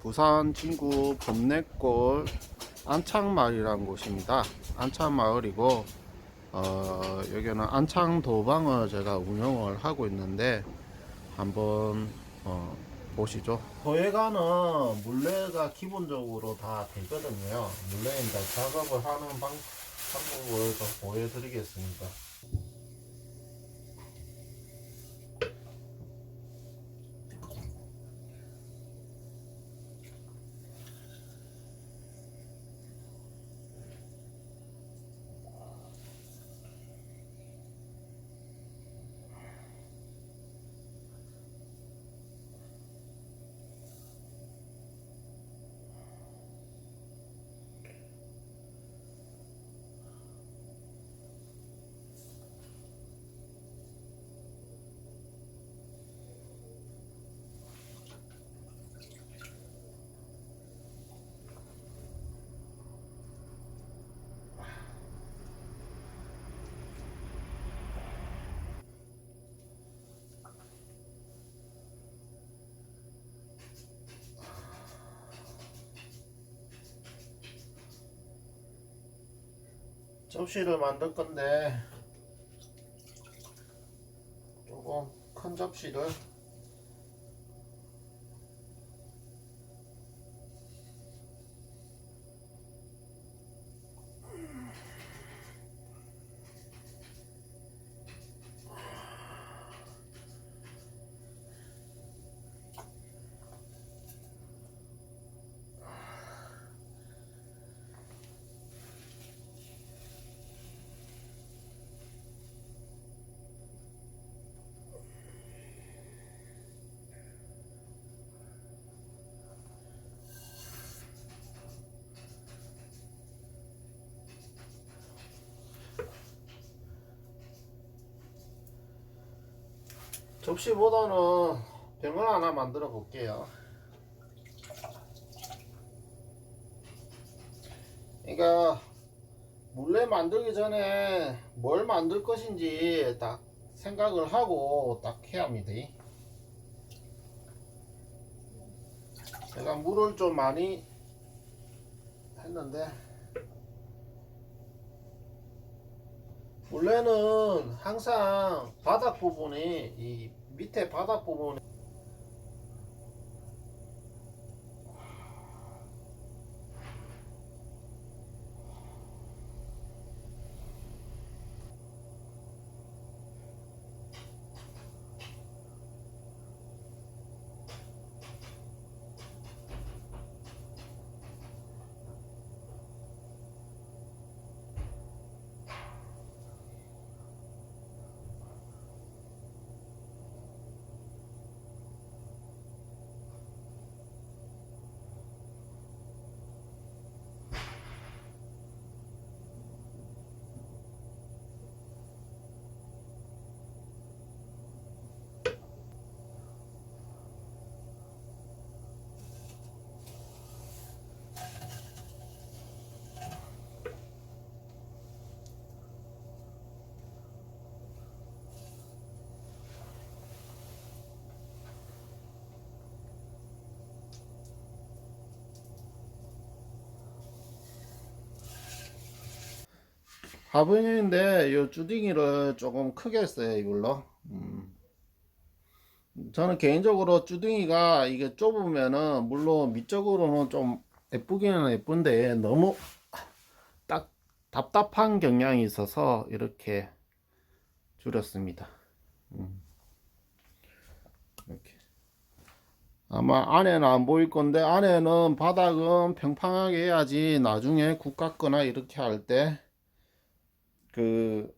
부산 진구 범내골 안창마을이라는 곳입니다. 안창마을이고 어, 여기는 안창도방을 제가 운영을 하고 있는데 한번 어, 보시죠. 도예가는 물레가 기본적으로 다 되거든요. 물레 이제 작업을 하는 방, 방법을 좀 보여드리겠습니다. 접시를 만들 건데 조금 큰 접시를 접시보다는 병을 하나 만들어 볼게요. 그러니까 물레 만들기 전에 뭘 만들 것인지 딱 생각을 하고 딱 해야 합니다. 제가 물을 좀 많이 했는데 물레는 항상 바닥 부분이 이 밑에 바닥 부분이 화분인데 이 주둥이를 조금 크게 했어요 이걸로 음. 저는 개인적으로 주둥이가 이게 좁으면은 물론 밑쪽으로는 좀 예쁘기는 예쁜데 너무 딱 답답한 경향이 있어서 이렇게 줄였습니다 음. 이렇게 아마 안에는 안 보일 건데 안에는 바닥은 평평하게 해야지 나중에 국 깎거나 이렇게 할때 그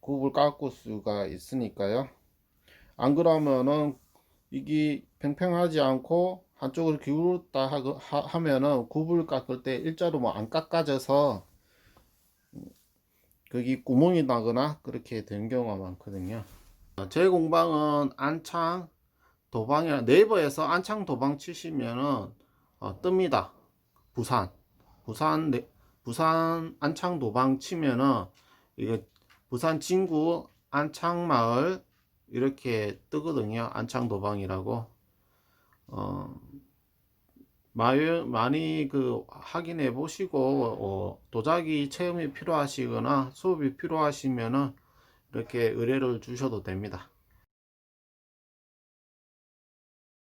굽을 깎을 수가 있으니까요. 안 그러면은 이게 팽팽하지 않고 한쪽으로 기울었다 하- 하- 하면은 굽을 깎을 때 일자로 뭐 안 깎아져서 거기 구멍이 나거나 그렇게 되는 경우가 많거든요. 제 공방은 안창 도방이라 네이버에서 안창 도방 치시면은 어, 뜹니다. 부산 부산 네, 부산 안창 도방 치면은 이게 부산 진구 안창 마을 이렇게 뜨거든요. 안창 도방이라고. 어 마요- 많이 그 확인해 보시고 어, 도자기 체험이 필요하시거나 수업이 필요하시면은 이렇게 의뢰를 주셔도 됩니다.